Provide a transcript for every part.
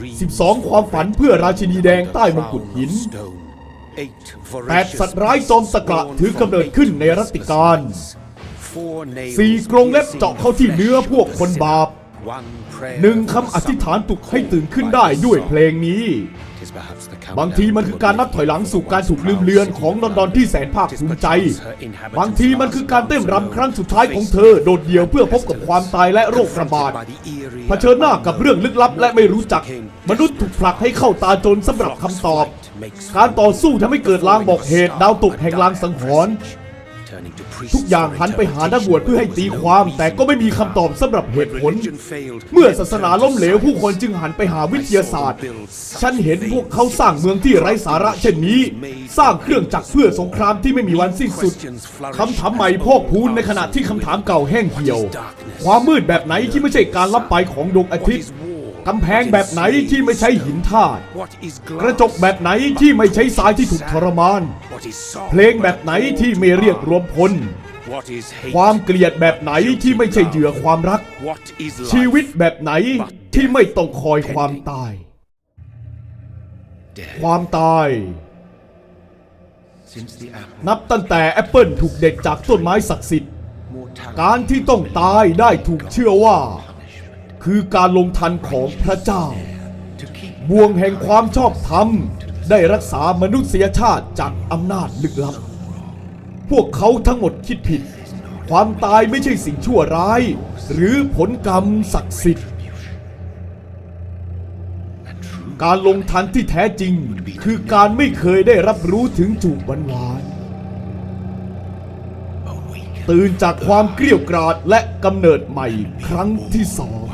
12 ความฝันเพื่อราชินีแดงใต้มงกุฎหินแปดสัตว์ร้ายจอมตะกละถือกำเนิดขึ้นในรัตติการสี่กรงเล็บเจาะเข้าที่เนื้อพวกคนบาป หนึ่งคำอธิษฐานปลุกให้ตื่นขึ้นได้ด้วยเพลงนี้ บางทีมันคือการนับถอยหลังสู่การถูกลืมเลือนของลอนดอนที่แสนภาคภูมิใจ บางทีมันคือการเต้นรำครั้งสุดท้ายของเธอ โดดเดี่ยวเพื่อพบกับความตายและโรคระบาดเผชิญหน้ากับเรื่องลึกลับและไม่รู้จัก มนุษย์ถูกผลักให้เข้าตาจนสำหรับคำตอบ การต่อสู้ทำให้เกิดลางบอกเหตุดาวตกแห่งลางสังหรณ์ ทุกอย่างหันไปหานักบวชเพื่อให้ตีความ แต่ก็ไม่มีคำตอบสำหรับเหตุผล เมื่อศาสนาล้มเหลวผู้คนจึงหันไปหาวิทยาศาสตร์ ฉันเห็นพวกเขาสร้างเมืองที่ไร้สาระเช่นนี้ สร้างเครื่องจักรเพื่อสงครามที่ไม่มีวันสิ้นสุดคำถามใหม่พอกพูนในขณะที่คำถามเก่าแห้งเหี่ยว ความมืดแบบไหนที่ไม่ใช่การลับไปของดวงอาทิตย์ กำแพงแบบไหนที่ไม่ใช่หินธาตุกระจกแบบไหนที่ไม่ใช้ทรายที่ถูกทรมาน เพลงแบบไหนที่ไม่เรียกรวมพล ความเกลียดแบบไหนที่ไม่ใช่เหยื่อความรัก ชีวิตแบบไหนที่ไม่ต้องคอยความตาย ความตายนับตั้งแต่แอปเปิลถูกเด็ดจากต้นไม้ศักดิ์สิทธิ์ การที่ต้องตายได้ถูกเชื่อว่า คือการลงทันของพระเจ้า บ่วงแห่งความชอบธรรม ได้รักษามนุษยชาติจากอำนาจลึกลับ พวกเขาทั้งหมดคิดผิด ความตายไม่ใช่สิ่งชั่วร้าย หรือผลกรรมศักดิ์สิทธิ์ การลงทันที่แท้จริง คือการไม่เคยได้รับรู้ถึงจูบหวานๆตื่นจากความเกลียวกราดและกำเนิดใหม่ครั้งที่สอง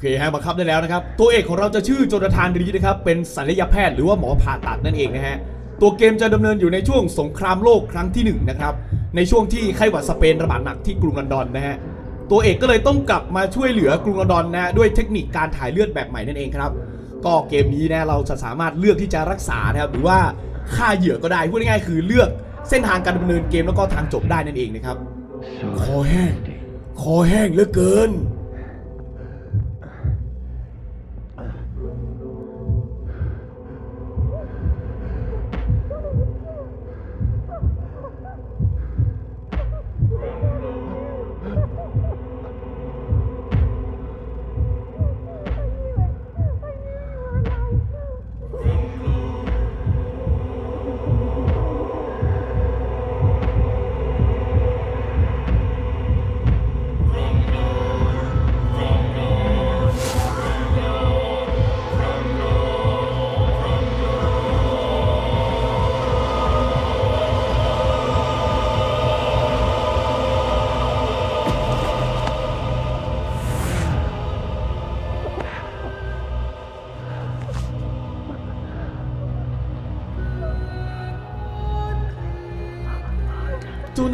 เคฮะบังคับได้แล้วนะครับ ตัวเอกของเราจะชื่อโจนาธานรีดนะครับ เป็นศัลยแพทย์หรือว่าหมอผ่าตัดนั่นเองนะฮะ ตัวเกมจะดำเนินอยู่ในช่วงสงครามโลกครั้งที่หนึ่งนะครับ ในช่วงที่ไข้หวัดสเปนระบาดหนักที่กรุงลอนดอนนะฮะ ตัวเอกก็เลยต้องกลับมาช่วยเหลือกรุงลอนดอนนะฮะด้วยเทคนิคการถ่ายเลือดแบบใหม่นั่นเองครับ ก็เกมนี้นะเราจะสามารถเลือกที่จะรักษานะครับหรือว่าฆ่าเหยื่อก็ได้พูดง่ายๆคือเลือกเส้นทางการดำเนินเกมแล้วก็ทางจบได้นั่นเองนะครับคอแห้งคอแห้งเหลือเกิน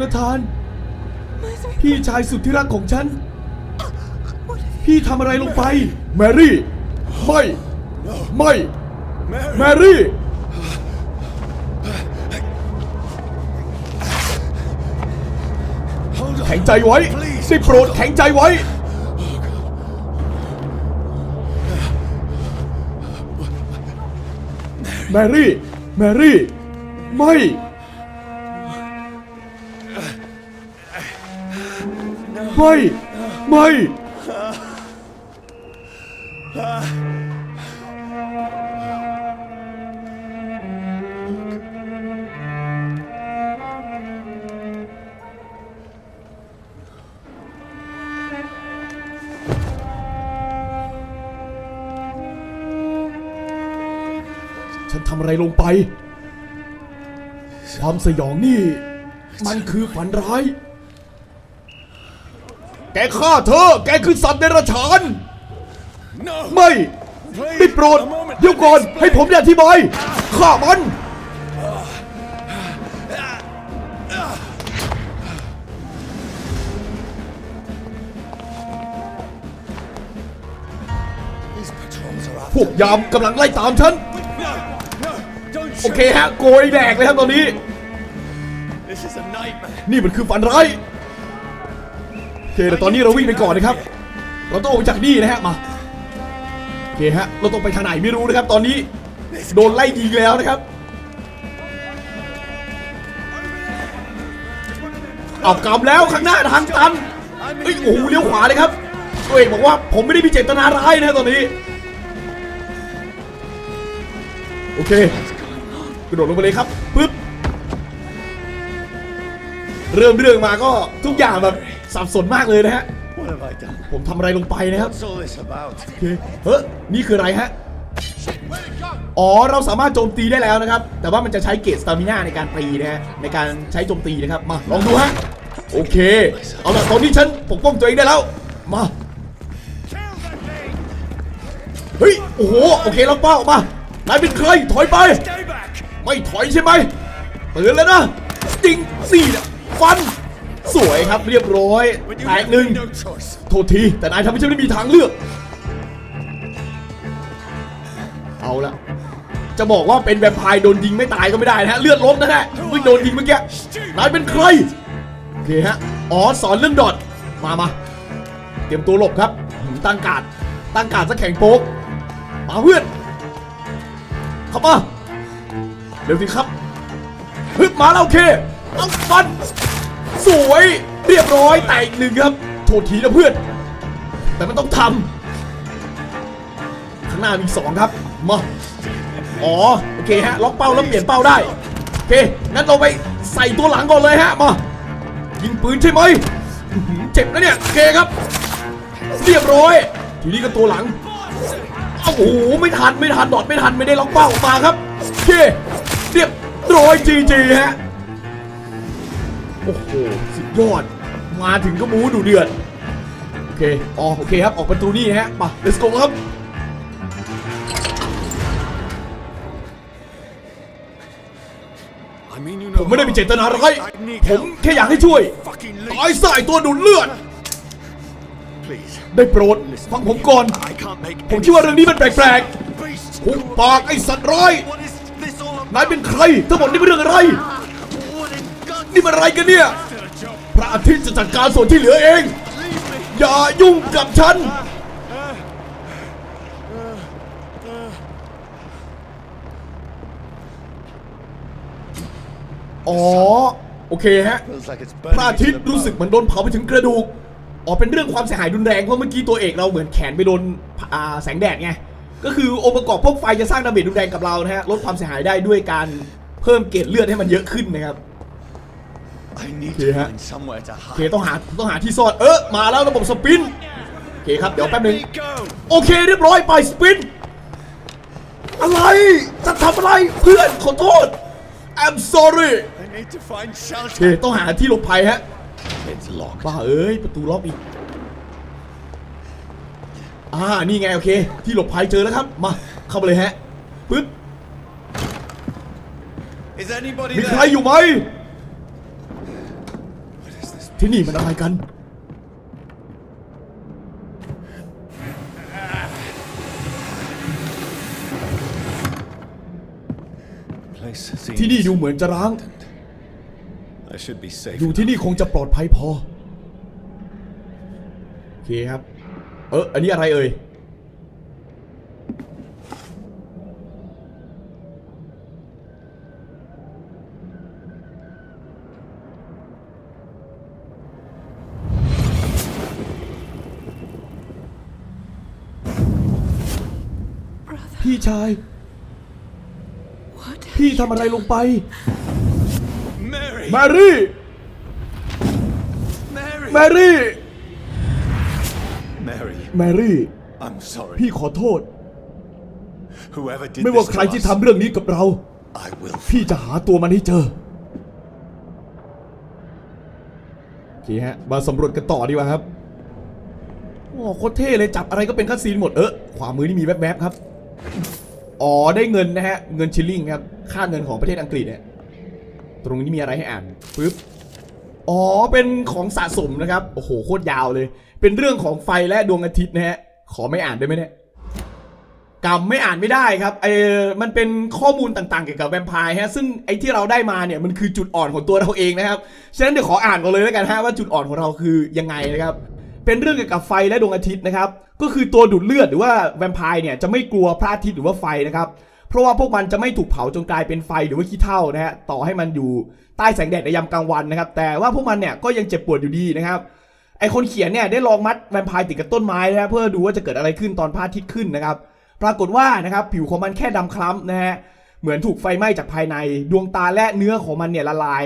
นาธาน พี่ชายสุดที่รักของฉัน พี่ทำอะไรลงไป แมรี่ ไม่ ไม่ แมรี่ แข็งใจไว้ได้โปรดแข็งใจไว้ แมรี่ แมรี่ ไม่ ไม่ ไม่ ฉันทำอะไรลงไป ความสยองนี่ มันคือฝันร้าย กฆ่าเธอ แกคือสัตว์เดรัจฉาน No! ไม่ได้โปรดเดี๋ยวก่อน ให้ผมได้อธิบายฆ่ามัน These patrols are พว after กยามกำลังไล่ตามฉัน No! No! Don't โอ shoot! เคฮะ โกยแดกเลยครับตอนนี้ This is a nightmare. นี่มันคือฝันร้ายโอ เคแต่ตอนนี้เราวิ่งไปก่อนนะครับ เราต้องออกจากนี่นะฮะมาโอเคฮะเราต้องไปทางไหนไม่รู้นะครับ ตอนนี้โดนไล่ยิงแล้วนะครับเอากำแล้วข้างหน้าทางตันเอ้ยโอ้โหเลี้ยวขวาเลยครับตัวเอกบอกว่าผมไม่ได้มีเจตนาร้ายนะตอนนี้โอเคกระโดดลงไปเลยครับปึ๊บเริ่มเรื่องมาก็ทุกอย่างแบบ สับสนมากเลยนะฮะ What have I done? ผมทำอะไรลงไปนะครับ What's all this about? โอเคเฮ้ยนี่คืออะไรฮะ อ๋อ เราสามารถโจมตีได้แล้วนะครับ แต่ว่ามันจะใช้เกจสตามิน่าในการตีนะฮะ ในการใช้โจมตีนะครับ มา ลองดูฮะ โอเค เอาละตอนนี้ฉันปกป้องตัวเองได้แล้ว มา เฮ้ย โอ้โห โอเคเราเป้ามานายเป็นใคร ถอยไป ไม่ถอยใช่ไหมเตือนแล้วนะ จริงสี่นะฟัน สวยครับเรียบร้อย But you แตกหนึ่งโทษทีแต่นายทำให้ฉันไม่มีทางเลือก เอาละจะบอกว่าเป็นแวมไพร์โดนยิงไม่ตายก็ไม่ได้นะฮะเลือดลดนะฮะเพิ่งโดนยิงเมื่อกี้นายเป็นใครโอเคฮะอ๋อสอนเรื่องดอทมามาเตรียมตัวหลบครับตั้งการตั้งการดซะแข็งโป๊กมาเพื่อนเข้ามาเร็วสิครับฮึบมาแล้วโอเคเอาฟัน สวย เรียบร้อยแตกอีกหนึ่งครับโทษทีนะเพื่อน แต่มันต้องทำข้างหน้ามีสองครับมาอ๋อโอเคฮะล็อกเป้าแล้วเปลี่ยนเป้าได้โอเคงั้นเราไปใส่ตัวหลังก่อนเลยฮะมายิงปืนใช่ไหมเจ็บนะเนี่ยโอเคครับ เรียบร้อย ทีนี้ก็ตัวหลังโอ้โหไม่ทันไม่ทันดอดไม่ทันไม่ได้ล็อกเป้าออกมาครับโอเคเรียบร้อยจีจีฮะ โอ้โหสุดยอด มาถึงก็มูดูเดือด โอเคอ๋อโอเคครับ ออกประตูนี่ฮะ มา let's go ครับ I mean, you ผ know. มไม่ได้มีเจตนาร้าย I need ผม help. แค่อยากให้ช่วย Fucking ตาย leave. สายตัวดูดเลือด Please. ได้โปรด ฟังผมก่อน I can't make ผมคิดว่าเรื่องนี้มันแปลก Beast. ๆหุบปากไอ้สัตว์ร้าย What is this all about? นายเป็นใคร ทั้งหมดนี่เป็นเรื่องอะไร What in God's นี่มันอะไรกันเนี่ย พระอาทิตย์จะจัดการส่วนที่เหลือเอง อย่ายุ่งกับฉัน อ๋อ โอเคฮะ พระอาทิตย์รู้สึกเหมือนโดนเผาไปถึงกระดูก อ๋อ เป็นเรื่องความเสียหายรุนแรงเพราะเมื่อกี้ตัวเอกเราเหมือนแขนไปโดนแสงแดดไง ก็คือองค์ประกอบพวกไฟจะสร้างดาเมจรุนแรงกับเรานะฮะ ลดความเสียหายได้ด้วยการเพิ่มเกรดเลือดให้มันเยอะขึ้นนะครับ I need Okay, to huh? find somewhere to โอเค hide. ต้องหาต้องหาที่ซ่อนเออมาแล้วระบบสปินโอเคครับเดี๋ยวแป๊บนึง Let me go. โอเคเรียบร้อยไปสปินอะไรจะทำอะไรเพื่อนขอโทษ I'm sorry I need to find โอเค shelter. ต้องหาที่หลบภัยฮะ It's locked. บ้าเอ้ยประตูล็อกอีกอ่านี่ไงโอเค ที่หลบภัยเจอแล้วครับมาเข้าไปเลยฮะปึ๊บ Is anybody มีใคร there? อยู่ไหม What is this? ที่นี่มันอะไรกัน Place ที่นี่ seems ดูเหมือนจะร้าง I should be safe. อยู่ที่นี่คงจะปลอดภัยพอ โอเคครับ เอออันนี้อะไรเอ่ย ชาย What? พี่ทำอะไรลงไป Mary! แมรี่ Mary! แมรี่ Mary, แมรี่ I'm sorry. พี่ขอโทษ Whoever did ไม่ว่า this ใคร to ที่ us, ทำเรื่องนี้กับเรา I will พี่จะหาตัวมันให้เจอโอเคฮะ มาสำรวจกันต่อดีกว่าครับโอ้โคตรเท่เลยจับอะไรก็เป็นคัสซีนหมดเออขวามือนี่มีแวบๆครับ อ๋อได้เงินนะฮะ เงินชิลลิงครับ ค่าเงินของประเทศอังกฤษเนี่ยตรงนี้มีอะไรให้อ่านปึ๊บอ๋อเป็นของสะสมนะครับ โอ้โหโคตรยาวเลย เป็นเรื่องของไฟและดวงอาทิตย์นะฮะ ขอไม่อ่านได้ไหมเนี่ยกรรมไม่อ่านไม่ได้ครับเออมันเป็นข้อมูลต่างๆเกี่ยวกับแวมไพร์ฮะซึ่งไอ้ที่เราได้มาเนี่ยมันคือจุดอ่อนของตัวเราเองนะครับ ฉะนั้นเดี๋ยวขออ่านก่อนเลยแล้วกันฮะว่าจุดอ่อนของเราคือยังไงนะครับ เป็นเรื่องเกี่ยวกับไฟและดวงอาทิตย์นะครับก็คือตัวดูดเลือดหรือว่าแวมไพร์เนี่ยจะไม่กลัวพระอาทิตย์หรือว่าไฟนะครับเพราะว่าพวกมันจะไม่ถูกเผาจนกลายเป็นไฟหรือว่าขี้เถ้านะฮะต่อให้มันอยู่ใต้แสงแดดในยามกลางวันนะครับแต่ว่าพวกมันเนี่ยก็ยังเจ็บปวดอยู่ดีนะครับไอคนเขียนเนี่ยได้ลองมัดแวมไพร์ติดกับต้นไม้นะฮะเพื่อดูว่าจะเกิดอะไรขึ้นตอนพระอาทิตย์ขึ้นนะครับปรากฏว่านะครับผิวของมันแค่ดำคล้ำนะฮะเหมือนถูกไฟไหม้จากภายในดวงตาและเนื้อของมันเนี่ยละลาย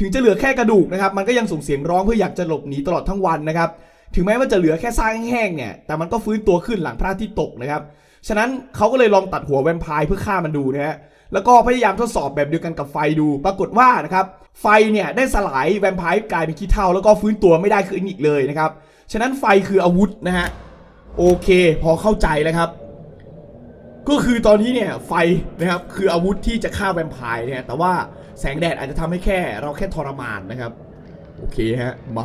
ถึงจะเหลือแค่กระดูกนะครับมันก็ยังส่งเสียงร้องเพื่ออยากจะหลบหนีตลอดทั้งวันนะครับ ถึงแม้ว่าจะเหลือแค่ซากแห้งๆเนี่ย แต่มันก็ฟื้นตัวขึ้นหลังพระอาทิตย์ตกนะครับ ฉะนั้นเขาก็เลยลองตัดหัวแวมไพร์เพื่อฆ่ามันดูนะฮะ แล้วก็พยายามทดสอบแบบเดียวกันกับไฟดู ปรากฏว่านะครับ ไฟเนี่ยได้สลายแวมไพร์กลายเป็นขี้เถ้าแล้วก็ฟื้นตัวไม่ได้ขึ้นอีกเลยนะครับ ฉะนั้นไฟคืออาวุธนะฮะ โอเค พอเข้าใจแล้วครับ ก็คือตอนนี้เนี่ยไฟนะครับคืออาวุธที่จะฆ่าแวมไพร์เนี่ย แต่ว่าแสงแดดอาจจะทำให้แค่เราแค่ทรมานนะครับ โอเคฮะ มา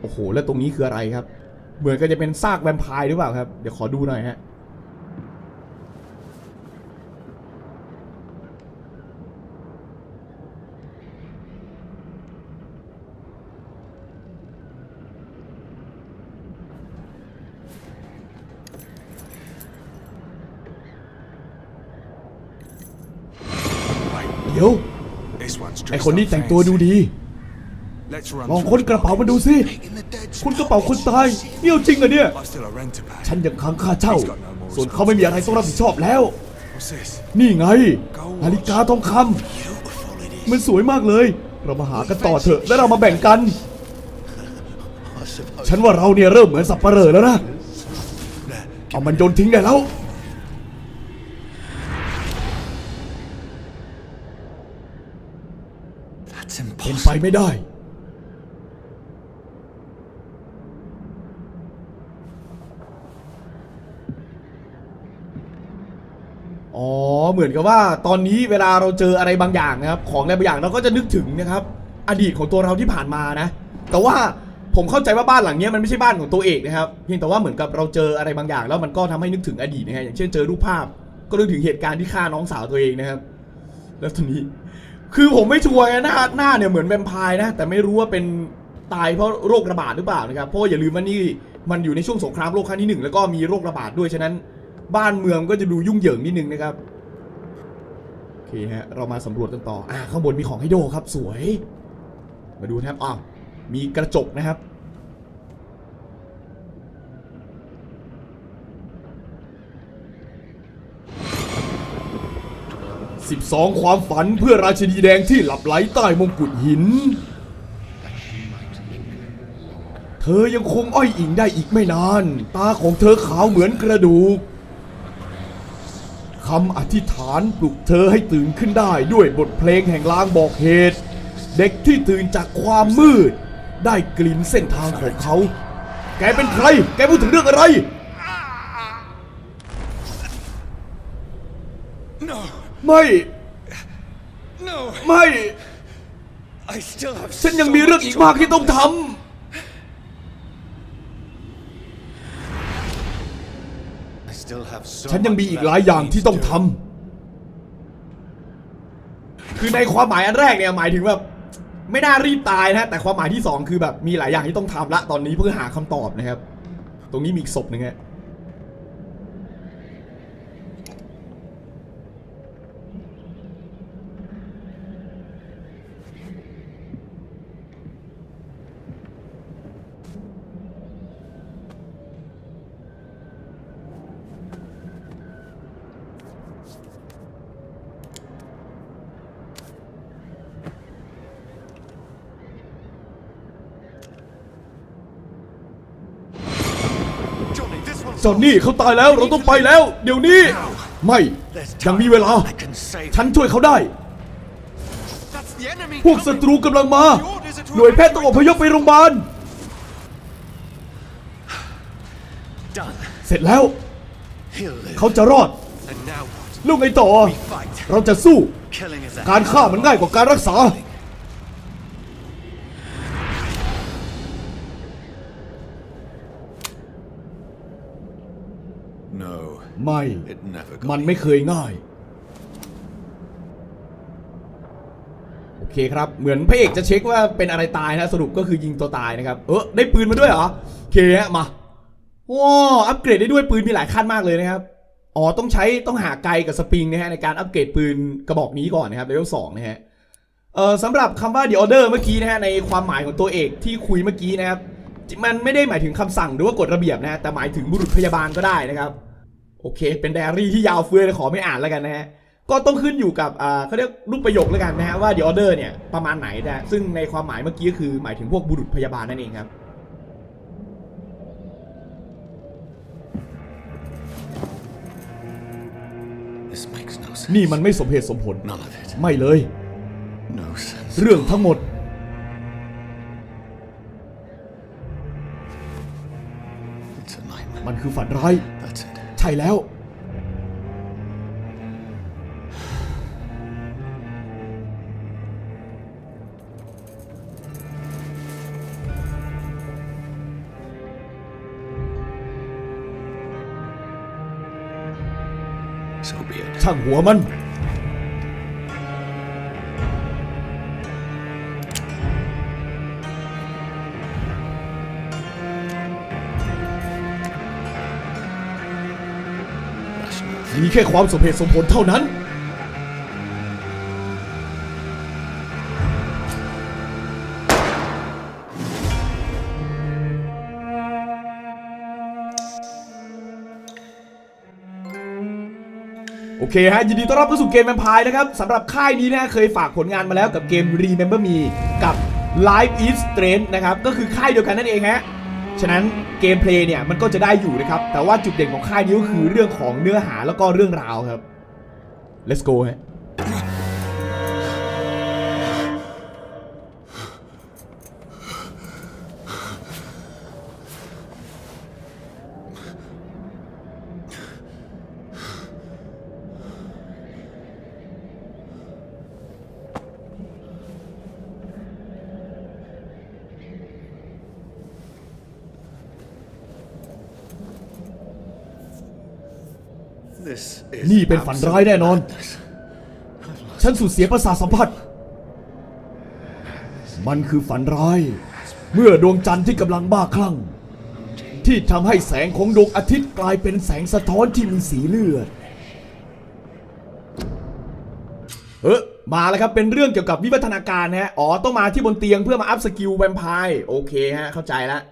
โอ้โห แล้วตรงนี้คืออะไรครับ เหมือนก็จะเป็นซากแวมไพร์หรือเปล่าครับ เดี๋ยวขอดูหน่อยฮะ เดี๋ยว This one's ไอ dressed คนนี้ up แต่งตัวดู fancy. ดี Let's run ลอง through ค้น his กระเป๋า pockets. มาดูสิ Taking the dead คุณกระเป๋าคนตายเนี่ยจริงเหรอเนี่ย I've still a rent to pay. ฉันยังค้างค่าเช่า ส่วนเขาไม่มีอะไรต้องรับผิดชอบแล้ว What's this? นี่ไง นาฬิกาทองคำ Beautiful it is. มันสวยมากเลย เรามาหากันต่อเถอะแล้วเรามาแบ่งกัน ฉันว่าเราเนี่ยเริ่มเหมือนสับปะเหร่อแล้วนะ เอามันโยนทิ้งได้แล้ว That's เป็น impossible. ไปไม่ได้ อ๋อ เหมือนกับว่าตอนนี้เวลาเราเจออะไรบางอย่างนะครับ ของอะไรบางอย่างเราก็จะนึกถึงนะครับ อดีตของตัวเราที่ผ่านมานะ แต่ว่าผมเข้าใจว่าบ้านหลังนี้มันไม่ใช่บ้านของตัวเอกนะครับเพียงแต่ว่าเหมือนกับเราเจออะไรบางอย่าง แล้วมันก็ทำให้นึกถึงอดีตนะฮะอย่างเช่นเจอรูปภาพ ก็นึกถึงเหตุการณ์ที่ฆ่าน้องสาวตัวเองนะครับ แล้วทีนี้ คือผมไม่ชัวร์ไงหน้าหน้าเนี่ยเหมือนแวมไพร์นะ แต่ไม่รู้ว่าเป็นตายเพราะโรคระบาดหรือเปล่านะครับเพราะอย่าลืมว่านี่มันอยู่ในช่วงสงครามโลกครั้งที่หนึ่งแล้วก็มีโรคระบาดด้วยฉะนั้น บ้านเมืองก็จะดูยุ่งเหยิงนิดนึงนะครับ เคฮะ เรามาสำรวจกันต่อ อ่า ข้างบนมีของให้โดครับ สวย มาดูนะครับอ้าวมีกระจกนะครับ 12 ความฝันเพื่อราชินีแดงที่หลับไหลใต้มงกุฎหิน เธอยังคงอ้อยอิงได้อีกไม่นาน ตาของเธอขาวเหมือนกระดูก คำอธิษฐานปลุกเธอให้ตื่นขึ้นได้ด้วยบทเพลงแห่งลางบอกเหตุ เด็กที่ตื่นจากความมืด ได้กลิ่นเส้นทางของเขา แกเป็นใคร แกพูดถึงเรื่องอะไร No, ไม่ no. ไม่ I still have ฉันยัง so มีเรื่อง much อีก to มากที่ต้องท I ฉันยังมีอีกหลายอย่างที่ต้องทำคือในความหมายอันแรกเนี่ยหมายถึงแบบไม่น่ารีบตายนะแต่ความหมายที่สองคือแบบมีหลายอย่างที่ต้องทำละตอนนี้เพื่อหาคำตอบนะครับ ตรงนี้มีอีกศพหนึ่งฮะ Johnny, this one's จอนนี่เขาตายแล้วเราต้องไปแล้ว เดี๋ยวนี้ ไม่ยังมีเวลา ฉันช่วยเขาได้ พวกศัตรูกำลังมา หน่วยแพทย์ต้องอพยพไปโรงพยาบาลเสร็จแล้ว เขาจะรอด ลูกไงต่อ เราจะสู้ การฆ่ามันง่ายกว่าการรักษา ม่ It never มัน got ไม่เคยง่าย โอเคครับ เหมือนพระเอกจะเช็คว่าเป็นอะไรตายนะ สรุปก็คือยิงตัวตายนะครับ เออได้ปืนมาด้วยเหรอโอเคฮะมาว้าวอัปเกรดได้ด้วยปืนมีหลายขั้นมากเลยนะครับ อ๋อ ต้องใช้ต้องหาไกลกับสปริงนะฮะในการอัปเกรดปืนกระบอกนี้ก่อนนะครับเลเวลสองนะฮะ เออสำหรับคำว่า the order เมื่อกี้นะฮะในความหมายของตัวเอกที่คุยเมื่อกี้นะครับมันไม่ได้หมายถึงคำสั่งหรือว่ากฎระเบียบนะฮะแต่หมายถึงบุรุษพยาบาลก็ได้นะครับ โอเค เป็นไดอารี่ที่ยาวเฟื้อยเลยขอไม่อ่านแล้วกันนะฮะก็ต้องขึ้นอยู่กับอ่าเขาเรียกรูปประโยคแล้วกันนะฮะว่า the order เนี่ยประมาณไหนนะซึ่งในความหมายเมื่อกี้ก็คือหมายถึงพวกบุรุษพยาบาลนั่นเองครับ This makes no sense. นี่มันไม่สมเหตุสมผล None of it. ไม่เลย No sense. เรื่องทั้งหมด It's a nightmare. มันคือฝันร้าย That's it. ใช่แล้ว So be it. ช่างหัวมัน มีแค่ความสมเหตุสมผลเท่านั้น โอเคฮะ ยินดีต้อนรับเข้าสู่เกมแวมไพร์นะครับสำหรับค่ายนี้นะเคยฝากผลงานมาแล้วกับเกม Remember Me กับ Life is Strange นะครับ ก็คือค่ายเดียวกันนั่นเองฮะ ฉะนั้นเกมเพลย์เนี่ยมันก็จะได้อยู่นะครับ แต่ว่าจุดเด่นของค่ายนี้ก็คือเรื่องของเนื้อหาแล้วก็เรื่องราวครับ let's go ฮะ เป็นฝันร้ายแน่นอน ฉันสูญเสียประสาทสัมผัส มันคือฝันร้าย เมื่อดวงจันทร์ที่กำลังบ้าคลั่ง ที่ทำให้แสงของดวงอาทิตย์กลายเป็นแสงสะท้อนที่มีสีเลือด เออมาแล้วครับ เป็นเรื่องเกี่ยวกับวิวัฒนาการนะฮะ อ๋อ ต้องมาที่บนเตียงเพื่อมาอัพสกิลแวมไพร์ โอเคฮะ เข้าใจแล้ว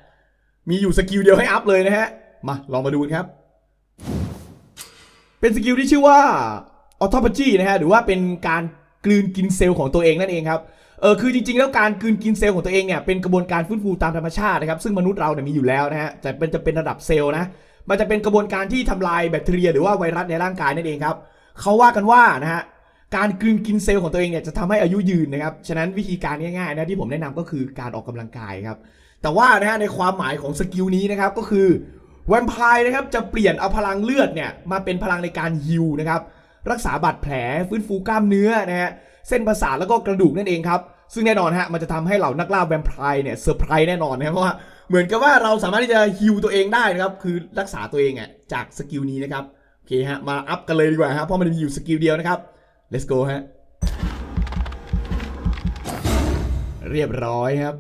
มีอยู่สกิลเดียวให้อัพเลยนะฮะ มา ลองมาดูกันครับ เป็นสกิลที่ชื่อว่าออโต p จีนะฮะหรือว่าเป็นการกลืนกินเซลล์ของตัวเองนั่นเองครับเออคือจริงๆแล้วการกลืนกินเซลล์ของตัวเองเนี่ยเป็นกระบวนการฟื้นฟูตามธรรมชาตินะครับซึ่งมนุษย์เราเนี่ยมีอยู่แล้วนะฮะแต่เป็นจะเป็นระดับเซลล์นะมันจะเป็นกระบวนการที่ทำลายแบคทีเรีย หรือว่าไวรัสในร่างกายนั่นเองครับเขาว่ากันว่านะฮะการกลืนกินเซลล์ของตัวเองเนี่ยจะทำให้อายุยืนนะครับฉะนั้นวิธีการง่ายๆนะที่ผมแนะนำก็คือการออกกำลังกายครับแต่ว่านะฮะในความหมายของสกิลนี้นะครับก็คือ แวมไพร์นะครับจะเปลี่ยนเอาพลังเลือดเนี่ยมาเป็นพลังในการฮิวนะครับรักษาบาดแผลฟื้นฟูกล้ามเนื้อนะฮะเส้นประสาทแล้วก็กระดูกนั่นเองครับซึ่งแน่นอนฮะมันจะทำให้เหล่านักล่าแวมไพร์เนี่ยเซอร์ไพรส์แน่นอนนะครับเพราะว่าเหมือนกับว่าเราสามารถที่จะฮิวตัวเองได้นะครับคือรักษาตัวเองอะจากสกิลนี้นะครับโอเคฮะมาอัพกันเลยดีกว่าฮะเพราะมันมีอยู่สกิลเดียวนะครับ let's go ฮะเรียบร้อยครับ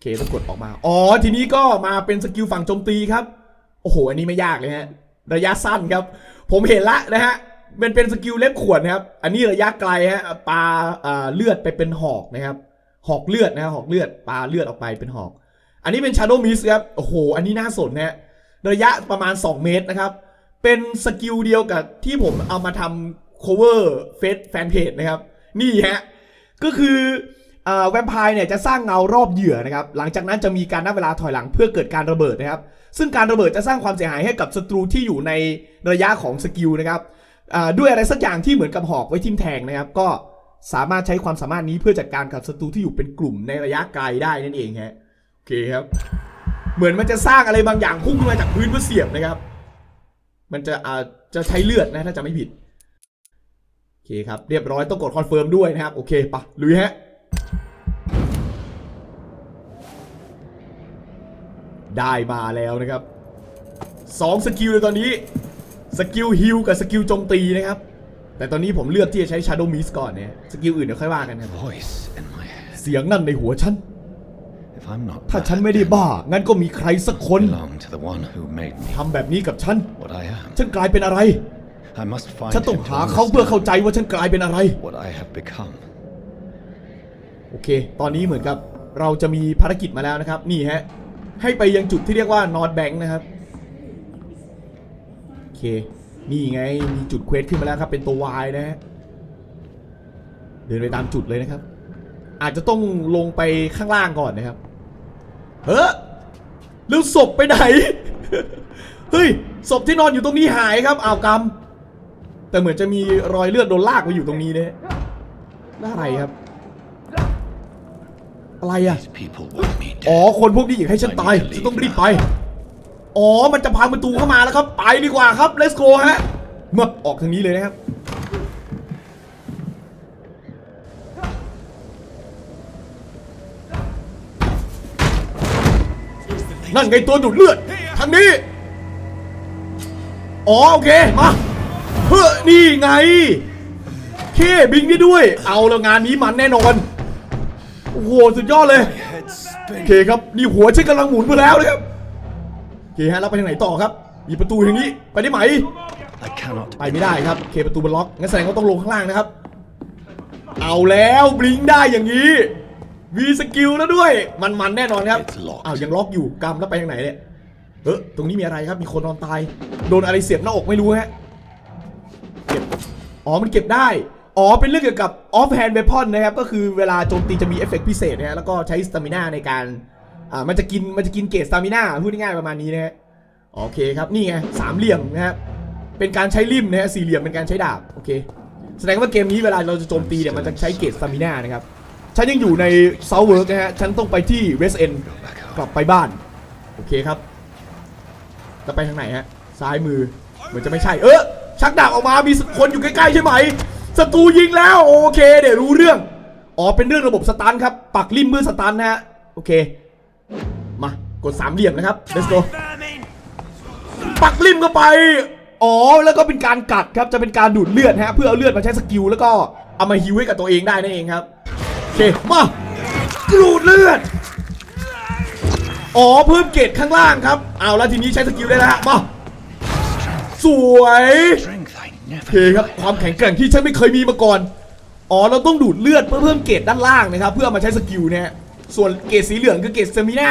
เคต้องกดออกมา อ๋อ ทีนี้ก็มาเป็นสกิลฝั่งโจมตีครับ โอ้โห อันนี้ไม่ยากเลยฮะ ระยะสั้นครับ ผมเห็นละนะฮะมันเป็นสกิลเล็บขวดนะครับ อันนี้ระยะไกลฮะปาอ่าเลือดไปเป็นหอกนะครับ หอกเลือดนะฮะ หอกเลือด ปลาเลือดออกไปเป็นหอก อันนี้เป็น Shadow Mist ครับ โอ้โห อันนี้น่าสนนะฮะ ระยะประมาณ 2 เมตรนะครับ เป็นสกิลเดียวกับที่ผมเอามาทำ cover face fan page นะครับ นี่ฮะ ก็คือ แวมไพร์เนี่ยจะสร้างเงารอบเหยื่อนะครับ หลังจากนั้นจะมีการนับเวลาถอยหลังเพื่อเกิดการระเบิดนะครับ ซึ่งการระเบิดจะสร้างความเสียหายให้กับศัตรูที่อยู่ในระยะของสกิลนะครับด้วยอะไรสักอย่างที่เหมือนกับหอกไว้ทิ่มแทงนะครับ ก็สามารถใช้ความสามารถนี้เพื่อจัดการกับศัตรูที่อยู่เป็นกลุ่มในระยะไกลได้นั่นเองฮะโอเคครับ เหมือนมันจะสร้างอะไรบางอย่างพุ่งขึ้นมาจากพื้นเพื่อเสียบนะครับ มันจะอาจะใช้เลือดนะถ้าจะไม่ผิดโอเคครับเรียบร้อยต้องกดคอนเฟิร์มด้วยนะครับโอเคปะลุยฮะ ได้มาแล้วนะครับสองสกิลเลยตอนนี้สกิลฮิลกับสกิลโจมตีนะครับ แต่ตอนนี้ผมเลือกที่จะใช้ Shadow Mist ก่อนเนี่ยสกิลอื่นเดี๋ยวค่อยว่ากันครับ Voice in my head. เสียงนั่นในหัวฉัน If I'm not ถ้า bad, ฉันไม่ได้บ้า งั้นก็มีใครสักคน belong to the one who made me ทำแบบนี้กับฉัน what I am. ฉันกลายเป็นอะไร I must find ฉันต้อง him to หาเขาเพื่อเข้า understand ใจว่าฉันกลายเป็นอะไร what I have become. โอเค ตอนนี้เหมือนกับเราจะมีภารกิจมาแล้วนะครับ นี่ฮะ ให้ไปยังจุดที่เรียกว่านอตแบงค์นะครับ โอเค นี่ไง มีจุดเควสขึ้นมาแล้วครับ เป็นตัว Y นะฮะ เดินไปตามจุดเลยนะครับ อาจจะต้องลงไปข้างล่างก่อนนะครับ เฮ้ยแล้วศพไปไหน เฮ้ย ศพที่นอนอยู่ตรงนี้หายครับอ้าวกำแต่เหมือนจะมีรอยเลือดโดนลากไปอยู่ตรงนี้เนะฮะแล้วอะไรครับ อะไรอะ These people want me อ๋อ dead. คนพวกนี้อยากให้ฉันตาย ฉันต้องรีบไป อ๋อ มันจะพังประตูเข้ามาแล้วครับ ไปดีกว่าครับ let's go ฮะเมื่อออกทางนี้เลยนะครับ นั่นไงตัวดูดเลือด ทางนี้ อ๋อ โอเค มาเฮ้อนี่ไง เคบิงได้ด้วย เอาแล้วงานนี้มันแน่นอน โอ้โหสุดยอดเลย Head โอ spin. เคครับนี่หัวฉันกำลังหมุนไปแล้วนะครับโอเคฮะเราไปทางไหนต่อครับ มีประตูทางนี้ไปได้ไหม I cannot ไปไม่ได้ครับโอเคประตูมันล็อกงั้นแสดงว่าต้องลงข้างล่างนะครับ เอาแล้วบลิงได้อย่างนี้มีสกิลแล้วด้วย มันมันๆแน่นอนครับ It's locked อ้าวยังล็อกอยู่กำแล้วไปทางไหนเนี่ยเออตรงนี้มีอะไรครับมีคนนอนตาย โดนอะไรเสียบหน้าอกไม่รู้ฮะเก็บอ๋อมันเก็บได้ อ๋อ เป็นเรื่องเกี่ยวกับ off hand weapon นะครับ ก็คือเวลาโจมตีจะมีเอฟเฟกต์พิเศษนะฮะ แล้วก็ใช้สตามิน่าในการ อ่า มันจะกิน มันจะกินเกรดสตามิน่าพูดง่ายๆประมาณนี้นะฮะ โอเคครับ นี่ไงสามเหลี่ยมนะครับ เป็นการใช้ริมนะฮะ สี่เหลี่ยมเป็นการใช้ดาบ โอเค แสดงว่าเกมนี้เวลาเราจะโจมตีเนี่ย มันจะใช้เกรดสตามิน่านะครับ ฉันยังอยู่ในเซาเวิร์กนะฮะ ฉันต้องไปที่เวสเอนกลับไปบ้าน โอเคครับ จะไปทางไหนฮะ ซ้ายมือ เหมือนจะไม่ใช่ เออชักดาบออกมา มีคนอยู่ใกล้ๆใช่ไหม ศัตรูยิงแล้วโอเค เดี๋ยวรู้เรื่อง อ๋อเป็นเรื่องระบบสตันครับ ปักริมเมื่อสตันนะฮะ โอเค มากดสามเหลี่ยมนะครับ let's go ปักริมเข้าไป อ๋อ แล้วก็เป็นการกัดครับ จะเป็นการดูดเลือดฮะ เพื่อเอาเลือดมาใช้สกิลแล้วก็เอามาฮิวให้กับตัวเองได้นั่นเองครับ โอเค มาดูดเลือด อ๋อ เพิ่มเกรดข้างล่างครับ เอาแล้วทีนี้ใช้สกิลได้แล้วฮะ มา สวย เคครับความแข็งแกร่งที่ฉันไม่เคยมีมาก่อน อ๋อเราต้องดูดเลือดเพื่อเพิ่มเกรดด้านล่างนะครับ เพื่อเอามาใช้สกิลเนี่ยส่วนเกรดสีเหลืองคือเกรดสเตมิน่า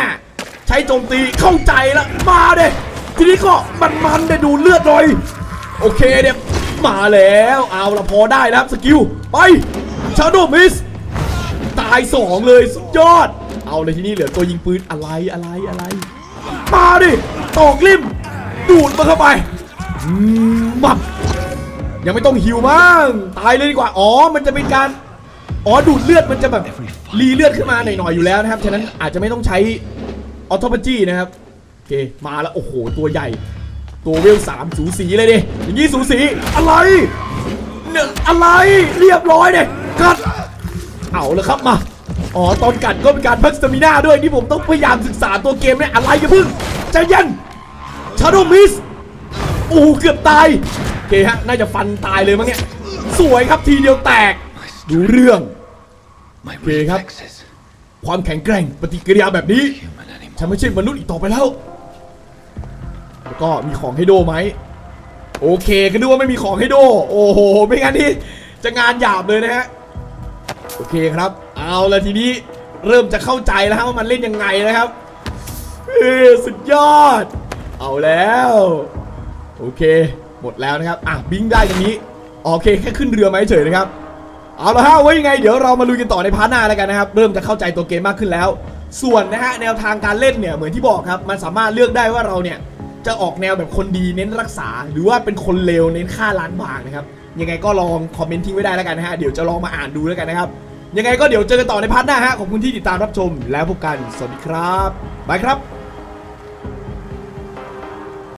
ใช้โจมตีเข้าใจละมาเด้ทีนี้ก็มันมันๆเด้ดูดเลือดหน่อยโอเคเนี่ยมาแล้วเอาละพอได้แล้วครับสกิลไปชาโดมิสตายสองเลยสุดยอด เอาเลยทีนี้เหลือตัวยิงปืนอะไรอะไรอะไร มาดิตอกริมดูดมาเข้าไปอืมมับ ยังไม่ต้องหิวมั้งตายเลยดีกว่า อ๋อ มันจะเป็นการ อ๋อ ดูดเลือดมันจะแบบรีเลือดขึ้นมาหน่อยๆอยู่แล้วนะครับ ฉะนั้นอาจจะไม่ต้องใช้ออโต a จีนะครับ โอเค มาแล้ว โอ้โห ตัวใหญ่ ตัวเวลสามสูสีเลยดิ อย่างนี้สูสี อะไรเนี่ยอะไร เรียบร้อยเนี่ยกัด เอาล้วครับมา อ๋อ ตอนกัดก็เป็นการพิ่มสมิน่าด้วย นี่ผมต้องพยายามศึกษาตัวเกมเนี่ยอะไรอย่าเพึ่งใจเย็นชาโดมิสโอ้เกือบตาย เคฮะ น่าจะฟันตายเลยมั้งเนี่ย สวยครับทีเดียวแตก ดูเรื่อง My Okay, ครับ reflexes. ความแข็งแกร่งปฏิกิริยาแบบนี้ Human anymore. ฉันไม่ใช่มนุษย์อีกต่อไปแล้ว แล้วก็มีของให้โดไหม โอเคก็ดูว่าไม่มีของให้โด โอ้โห ไม่งั้นนี่จะงานหยาบเลยนะฮะ โอเคครับ เอาละทีนี้เริ่มจะเข้าใจแล้วฮะว่ามันเล่นยังไงนะครับเออสุดยอด เอาแล้ว โอเค หมดแล้วนะครับ อะบิงได้ตรงนี้ โอเคแค่ขึ้นเรือมาเฉยนะครับ เอาละฮะไว้ยังไง เดี๋ยวเรามาลุยกันต่อในพาร์ทหน้าแล้วกันนะครับ เริ่มจะเข้าใจตัวเกมมากขึ้นแล้ว ส่วนนะฮะแนวทางการเล่นเนี่ยเหมือนที่บอกครับ มันสามารถเลือกได้ว่าเราเนี่ยจะออกแนวแบบคนดีเน้นรักษา หรือว่าเป็นคนเลวเน้นฆ่าล้างบางนะครับ ยังไงก็ลองคอมเมนต์ทิ้งไว้ได้แล้วกันนะฮะ เดี๋ยวจะลองมาอ่านดูแล้วกันนะครับ ยังไงก็เดี๋ยวเจอกันต่อในพาร์ทหน้าฮะ ขอบคุณที่ติดตามรับชมแล้วพบกัน สวัสดีครับ บายครับ